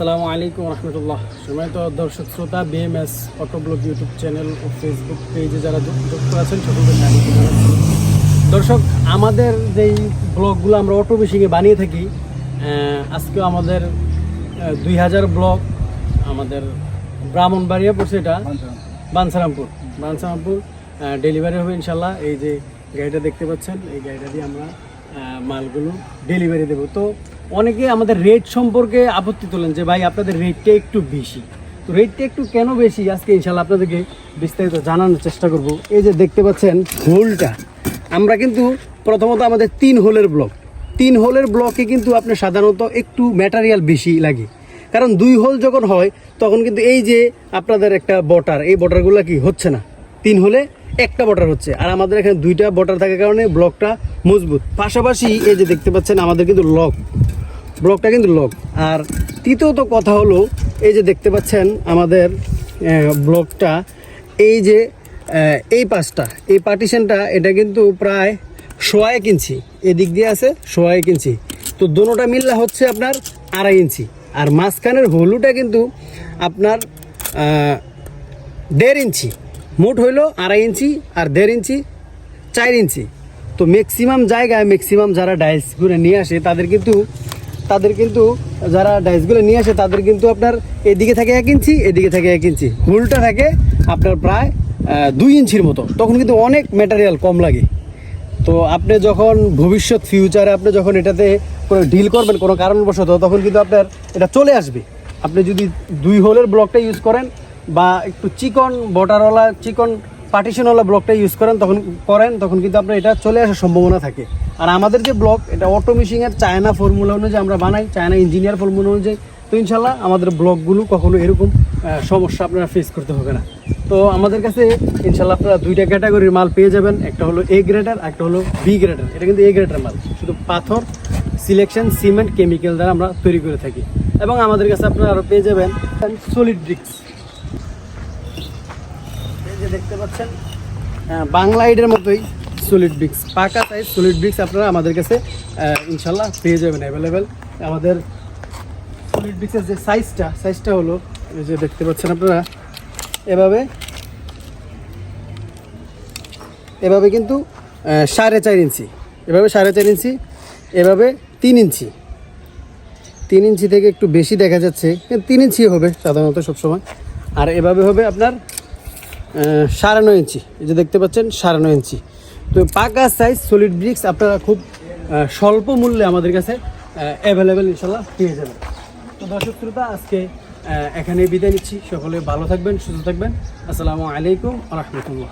আসসালামু আলাইকুম রহমতুল্লাহ। সময়ত দর্শক শ্রোতা বিএমএস অটোব্লগ ইউটিউব চ্যানেল ও ফেসবুক পেজে যারা যুক্ত আছেন সকলকে দর্শক আমাদের যেই ব্লগগুলো আমরা অটো মেশিনে বানিয়ে থাকি আজকেও আমাদের দুই হাজার ব্লগ আমাদের ব্রাহ্মণবাড়িয়া পড়ছে এটা বানসারামপুর বানসারামপুর ডেলিভারি হবে ইনশাল্লাহ। এই যে গাড়িটা দেখতে পাচ্ছেন এই গাড়িটা দিয়ে আমরা মালগুলো ডেলিভারি দেবো। তো অনেকে আমাদের রেট সম্পর্কে আপত্তি তোলেন যে, ভাই, আপনাদের রেটটা একটু বেশি। তো রেটটা একটু কেন বেশি? আজকে ইনশাল্লাহ আপনাদেরকে বিস্তারিত জানানোর চেষ্টা করব। এই যে দেখতে পাচ্ছেন হোলটা আমরা কিন্তু প্রথমত আমাদের তিন হোলের ব্লক তিন হোলের ব্লকে কিন্তু আপনার সাধারণত একটু ম্যাটারিয়াল বেশি লাগে। কারণ দুই হোল যখন হয়, তখন কিন্তু এই যে আপনাদের একটা বটার এই বটারগুলো কি হচ্ছে না? তিন হলে একটা বটার হচ্ছে। আর আমাদের এখানে দুইটা বটার থাকার কারণে ব্লকটা মজবুত। পাশাপাশি এই যে দেখতে পাচ্ছেন, আমাদের কিন্তু লক ব্লকটা কিন্তু লক আর তৃতীয়ত কথা হলো, এই যে দেখতে পাচ্ছেন আমাদের ব্লকটা এই যে এই পাশটা, এই পার্টিশনটা, এটা কিন্তু প্রায় সোয়া এক ইঞ্চি। এদিক দিয়ে আছে সোয়া এক ইঞ্চি। তো দোনোটা মিললে হচ্ছে আপনার আড়াই ইঞ্চি। আর মাঝখানের হলুটা কিন্তু আপনার দেড় ইঞ্চি। মোট হইল আড়াই ইঞ্চি আর দেড় ইঞ্চি, চার ইঞ্চি। তো ম্যাক্সিমাম জায়গায় ম্যাক্সিমাম যারা ডাইস করে নিয়ে আসে, তাদের কিন্তু তাদের কিন্তু যারা ডাইসগুলো নিয়ে আসে, তাদের কিন্তু আপনার এদিকে থাকে এক ইঞ্চি, এদিকে থাকে এক ইঞ্চি। হুলটা থাকে আপনার প্রায় দুই ইঞ্চির মতো। তখন কিন্তু অনেক ম্যাটেরিয়াল কম লাগে। তো আপনি যখন ভবিষ্যৎ ফিউচারে আপনি যখন এটাতে কোনো ডিল করবেন, কোনো কারণবশত, তখন কিন্তু আপনার এটা চলে আসবে। আপনি যদি দুই হোলের ব্লকটা ইউজ করেন বা একটু চিকন বটারওয়ালা, চিকন পার্টিশনওয়ালা ব্লকটা ইউজ করেন, তখন করেন, তখন কিন্তু আপনার এটা চলে আসার সম্ভাবনা থাকে। আর আমাদের যে ব্লক এটা অটো মেশিনের চায়না ফর্মুলা অনুযায়ী আমরা বানাই চায়না ইঞ্জিনিয়ার ফর্মুলা অনুযায়ী। তো ইনশাল্লাহ আমাদের ব্লকগুলো কখনো এরকম সমস্যা আপনারা ফেস করতে হবে না। তো আমাদের কাছে ইনশাল্লাহ আপনারা দুইটা ক্যাটাগরির মাল পেয়ে যাবেন। একটা হলো এ গ্রেডার একটা হলো বি গ্রেডার এটা কিন্তু এ গ্রেডার মাল। শুধু পাথর সিলেকশন সিমেন্ট কেমিক্যাল দ্বারা আমরা তৈরি করে থাকি। এবং আমাদের কাছে আপনারা আরও পেয়ে যাবেন সলিড ব্রিক্স দেখতে পাচ্ছেন। বাংলা আইডের মতোই সলিড ব্রিক্স পাকা সাইজ সলিড ব্রিক্স আপনারা আমাদের কাছে ইনশাল্লাহ পেয়ে যাবেন অ্যাভেলেবেল আমাদের সলিড ব্রিক্সের যে সাইজটা সাইজটা হলো, এই যে দেখতে পাচ্ছেন আপনারা, এভাবে এভাবে কিন্তু সাড়ে চার ইঞ্চি। এভাবে সাড়ে চার ইঞ্চি, এভাবে তিন ইঞ্চি। তিন ইঞ্চি থেকে একটু বেশি দেখা যাচ্ছে, তিন ইঞ্চি হবে সাধারণত সবসময়। আর এভাবে হবে আপনার সাড়ে নয় ইঞ্চি। এই যে দেখতে পাচ্ছেন, সাড়ে নয় ইঞ্চি। তো পাকা সাইজ সলিড ব্রিক্স আপনারা খুব স্বল্প মূল্যে আমাদের কাছে অ্যাভেলেবেল ইনশাল্লাহ পেয়ে যাবেন। তো দর্শক শ্রোতা, আজকে এখানে বিদায় নিচ্ছি। সকলে ভালো থাকবেন, সুস্থ থাকবেন। আসসালামু আলাইকুম রহমতুল্লাহ।